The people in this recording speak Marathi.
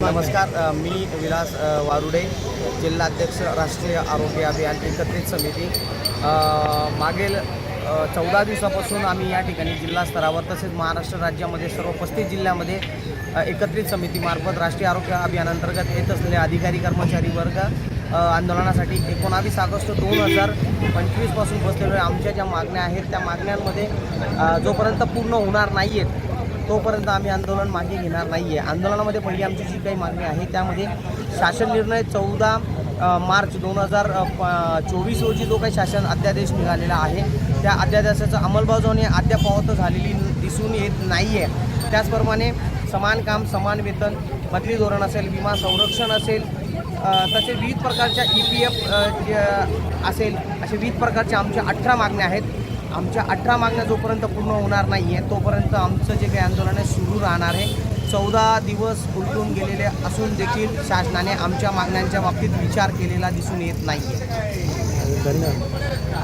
नमस्कार मी विलास वारुडे जिल्हाध्यक्ष राष्ट्रीय आरोग्य अभियान एकत्रित समिती. मागील चौदा दिवसापासून आम्ही या ठिकाणी जिल्हा स्तरावर तसेच महाराष्ट्र राज्यामध्ये सर्व पस्तीस जिल्ह्यामध्ये एकत्रित समितीमार्फत राष्ट्रीय आरोग्य अभियानांतर्गत येत असलेले अधिकारी कर्मचारी वर्ग आंदोलनासाठी एकोणावीस ऑगस्ट दोन हजार पंचवीसपासून बसलेल्या आमच्या ज्या मागण्या आहेत त्या मागण्यांमध्ये जोपर्यंत पूर्ण होणार नाही आहेत तोपर्यंत आम्ही आंदोलन मागे घेणार नाही आहे आंदोलनामध्ये पहिली आमची जी काही मागणी आहे त्यामध्ये शासन निर्णय चौदा मार्च दोन हजार चोवीस रोजी जो काही शासन अध्यादेश निघालेला आहे त्या अध्यादेशाचं अंमलबजावणी अद्याप झालेली दिसून येत नाही आहे त्याचप्रमाणे समान काम समान वेतन बदली धोरण असेल विमा संरक्षण असेल तसे विविध प्रकारच्या ई पी एफ असेल असे विविध प्रकारच्या आमच्या अठरा मागण्या आहेत. आमच्या अठरा मागण्या जोपर्यंत पूर्ण होणार नाही आहे तोपर्यंत आमचं जे काही आंदोलन आहे सुरू राहणार आहे. चौदा दिवस उलटून गेलेले असून देखील शासनाने आमच्या मागण्यांच्या बाबतीत विचार केलेला दिसून येत नाही आहे धन्यवाद.